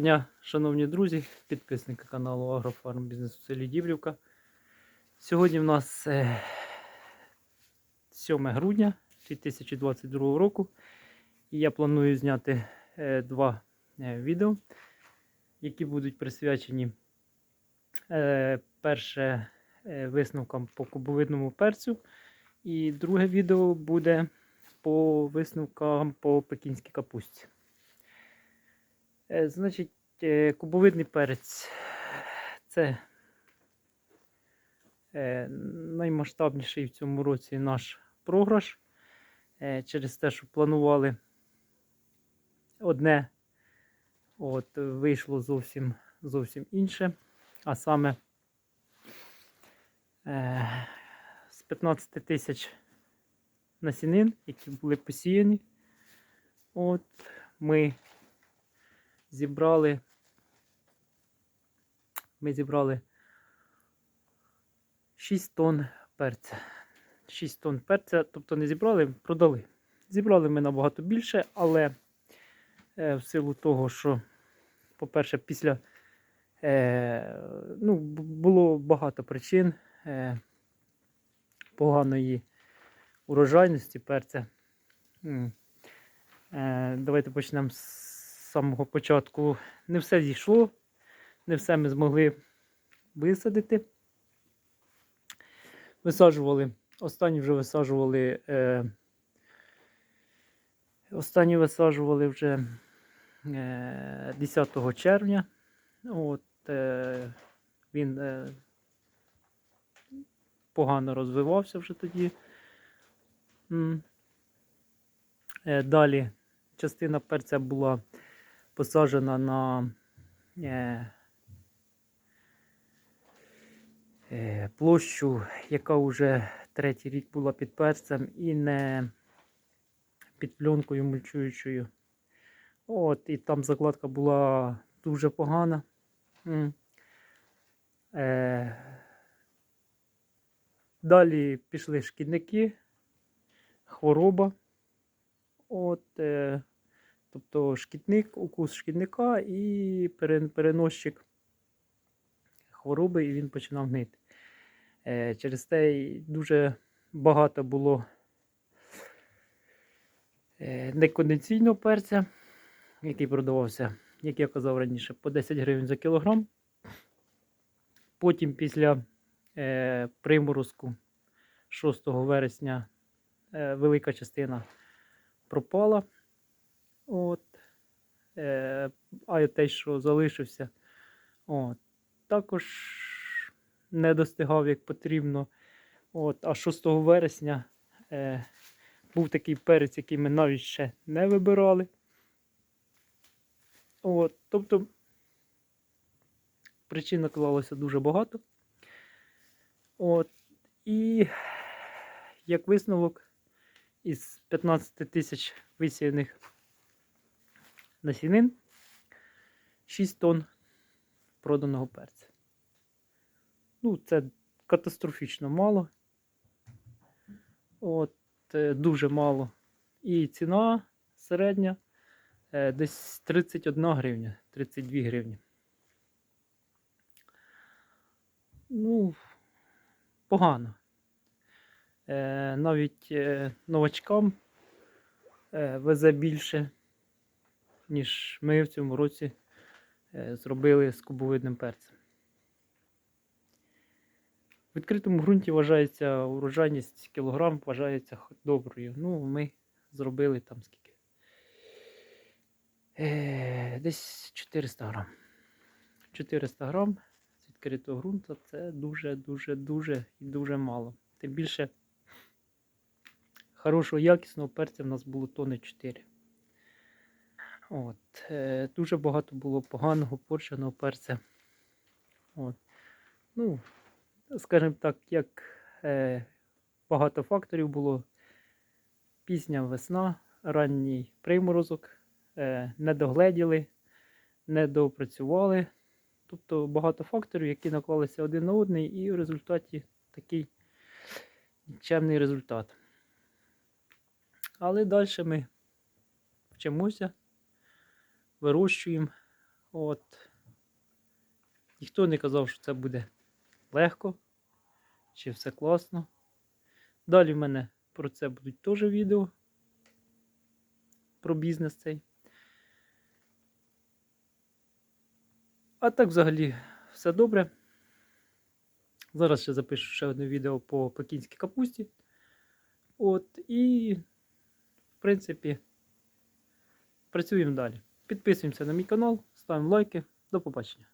дня, шановні друзі, підписники каналу Агрофарм Бізнес у селі Дібрівка. Сьогодні в нас е, 7 грудня 2022 року. І я планую зняти е, два е, відео, які будуть присвячені е, перше е, висновкам по кубовидному перцю. І друге відео буде по висновкам по пекінській капусті. Е, Значить, е, кубовидний перець це е, наймасштабніший в цьому році наш програш. Через те, що планували одне, от вийшло зовсім, зовсім інше. А саме з 15 тисяч насінин, які були посіяні, от ми зібрали. Ми зібрали 6 тонн перця. 6 тонн перця, тобто не зібрали, продали. Зібрали ми набагато більше, але е, в силу того, що, по-перше, після е, ну, було багато причин е, поганої урожайності перця. Е, давайте почнемо з самого початку. Не все зійшло, не все ми змогли висадити. Висаджували, останні вже висаджували. Е, останні висаджували вже е, 10 червня. От, е, він е, погано розвивався вже тоді. Е, далі частина перця була посаджена на е, е, площу, яка вже третій рік була під перцем і не під пленкою мульчуючою. От, і там закладка була дуже погана. Е, далі пішли шкідники, хвороба. От, е, тобто шкідник, укус шкідника і переносчик хвороби, і він починав гнити. Е, через те дуже багато було е, неконденційного перця, який продавався, як я казав раніше, по 10 гривень за кілограм. Потім після е, приморозку 6 вересня велика частина пропала. От. Е, а те, що залишився, от, також не достигав як потрібно. От, а 6 вересня е, був такий перець, який ми навіть ще не вибирали. От, тобто причин наклалося дуже багато. От, і як висновок, із 15 тисяч висіяних насінин 6 тонн проданого перця. Ну, це катастрофічно мало. От, е, дуже мало. І ціна середня е, десь 31 гривня, 32 гривні. Ну, погано. Е, навіть новачкам везе більше, ніж ми в цьому році е, зробили з кубовидним перцем. В відкритому ґрунті вважається урожайність кілограм, вважається доброю. Ну, ми зробили там скільки. Е, десь 400 грам. 400 грам з відкритого ґрунту це дуже, дуже, дуже і дуже мало. Тим більше хорошого якісного перця в нас було тони 4. От. Е, дуже багато було поганого порченого перця. От. Ну, скажімо так, як е, багато факторів було. Пізня весна, ранній приморозок, е, не догледіли, не доопрацювали. Тобто багато факторів, які наклалися один на одний, і в результаті такий нікчемний результат. Але далі ми вчимося, вирощуємо, От. Ніхто не казав, що це буде легко, чи все класно. Далі в мене про це будуть теж відео. Про бізнес цей. А так взагалі все добре. Зараз ще запишу ще одне відео по пекінській капусті. От, і, в принципі, працюємо далі. Підписуємося на мій канал, ставимо лайки. До побачення.